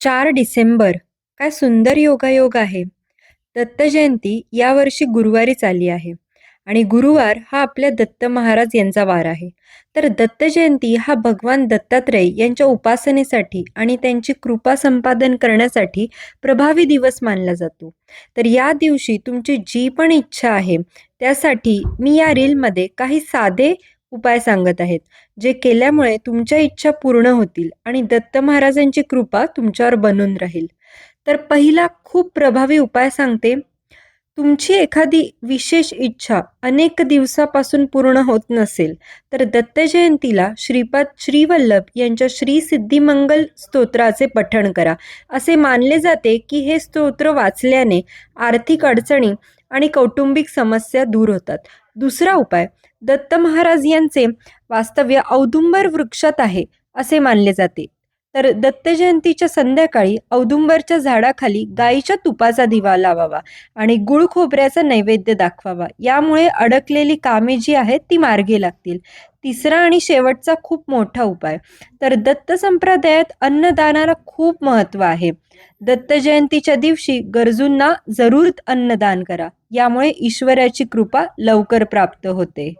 चार डिसेंबर. काय सुंदर योगायोग आहे. दत्त जयंती यावर्षी गुरुवारीच आली आहे. आणि गुरुवार हा आपल्या दत्त महाराज यांचा वार आहे. तर दत्त जयंती हा भगवान दत्तात्रय यांच्या उपासनेसाठी आणि त्यांची कृपा संपादन करण्यासाठी प्रभावी दिवस मानला जातो. तर या दिवशी तुमची जी पण इच्छा आहे त्यासाठी मी या रीलमध्ये काही साधे उपाय सांगत आहेत जे केल्यामुळे तुमच्या इच्छा पूर्ण होतील आणि दत्त महाराजांची कृपा तुमच्यावर बनून राहील. तर पहिला खूप प्रभावी उपाय सांगते तुमची एखादी विशेष इच्छा अनेक दिवसापासून पूर्ण होत नसेल तर दत्त जयंतीला श्रीपाद श्रीवल्लभ यांच्या श्री सिद्धिमंगल स्तोत्राचे पठण करा. असे मानले जाते की हे स्तोत्र वाचल्याने आर्थिक अडचणी आणि कौटुंबिक समस्या दूर होतात. दुसरा उपाय दत्त महाराज यांचे वास्तव्य औदुंबर वृक्षात आहे असे मानले जाते. तर दत्त जयंतीच्या संध्याकाळी औदुंबरच्या झाडाखाली गाईच्या तुपाचा दिवा लावावा आणि गुळ खोबऱ्याचा नैवेद्य दाखवावा. यामुळे अडकलेली कामे जी आहेत ती मार्गी लागतील. तिसरा आणि शेवटचा खूप मोठा उपाय. तर दत्त संप्रदायात अन्नदानाला खूप महत्त्व आहे. दत्त जयंतीच्या दिवशी गरजूंना जरूर अन्नदान करा. यामुळे ईश्वराची कृपा लवकर प्राप्त होते.